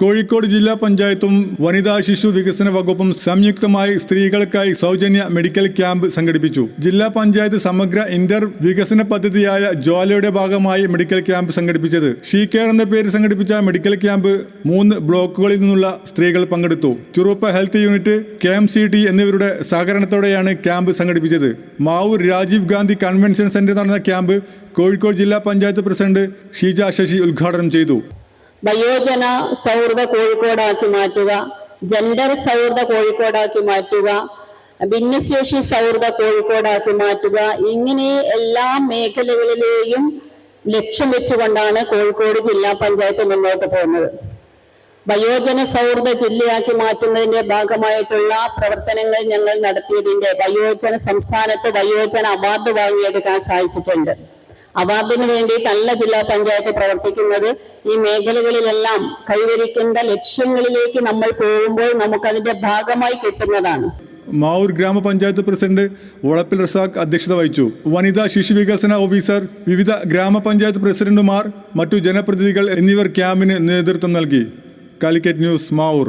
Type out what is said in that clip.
കോഴിക്കോട് ജില്ലാ പഞ്ചായത്തും വനിതാ ശിശു വികസന വകുപ്പും സംയുക്തമായി സ്ത്രീകൾക്കായി സൗജന്യ മെഡിക്കൽ ക്യാമ്പ് സംഘടിപ്പിച്ചു. ജില്ലാ പഞ്ചായത്ത് സമഗ്ര ഇന്റർ വികസന പദ്ധതിയായ ജ്വാലയുടെ ഭാഗമായി മെഡിക്കൽ ക്യാമ്പ് സംഘടിപ്പിച്ചത്. ഷീ കെയർ എന്ന പേര് സംഘടിപ്പിച്ച മെഡിക്കൽ ക്യാമ്പ് മൂന്ന് ബ്ലോക്കുകളിൽ നിന്നുള്ള സ്ത്രീകൾ പങ്കെടുത്തു. ചെറുപ്പ health unit K M C T എന്നിവരുടെ സഹകരണത്തോടെയാണ് ക്യാമ്പ് സംഘടിപ്പിച്ചത്. മാവൂർ രാജീവ് ഗാന്ധി കൺവെൻഷൻ സെന്ററിൽ നടന്ന ക്യാമ്പ് കോഴിക്കോട് ജില്ലാ പഞ്ചായത്ത് പ്രസിഡന്റ് ഷീജ ശശി ഉദ്ഘാടനം ചെയ്തു. വയോജന സൗഹൃദ കോഴിക്കോടാക്കി മാറ്റുക ജെൻഡർ സൗഹൃദ കോഴിക്കോടാക്കി മാറ്റുക ഭിന്നശേഷി സൗഹൃദ കോഴിക്കോടാക്കി മാറ്റുക ഇങ്ങനെ എല്ലാ മേഖലകളിലെയും ലക്ഷ്യം വെച്ചുകൊണ്ടാണ് കോഴിക്കോട് ജില്ലാ പഞ്ചായത്ത് മുന്നോട്ട് പോകുന്നത്. വയോജന സൗഹൃദ ജില്ലയാക്കി മാറ്റുന്നതിന്റെ ഭാഗമായിട്ടുള്ള പ്രവർത്തനങ്ങൾ ഞങ്ങൾ നടത്തിയതിന്റെ വയോജന സംസ്ഥാനത്ത് വയോജന അവാർഡ് വാങ്ങിയെടുക്കാൻ സാധിച്ചിട്ടുണ്ട്. അവാർഡിന് വേണ്ടി നല്ല ജില്ലാ പഞ്ചായത്ത് പ്രവർത്തിക്കുന്നത്. ഈ മേഖലകളിലെല്ലാം കൈവരിക്കേണ്ട ലക്ഷ്യങ്ങളിലേക്ക് നമ്മൾ പോകുമ്പോൾ നമുക്കതിന്റെ ഭാഗമായി കിട്ടുന്നതാണ്. മാവൂർ ഗ്രാമപഞ്ചായത്ത് പ്രസിഡന്റ് വളപ്പിൽ റസാഖ് അധ്യക്ഷത വഹിച്ചു. വനിതാ ശിശു വികസന ഓഫീസർ വിവിധ ഗ്രാമപഞ്ചായത്ത് പ്രസിഡന്റുമാർ മറ്റു ജനപ്രതിനിധികൾ എന്നിവർ ക്യാമ്പിന് നേതൃത്വം നൽകി. കാലിക്കറ്റ് ന്യൂസ് മാവൂർ.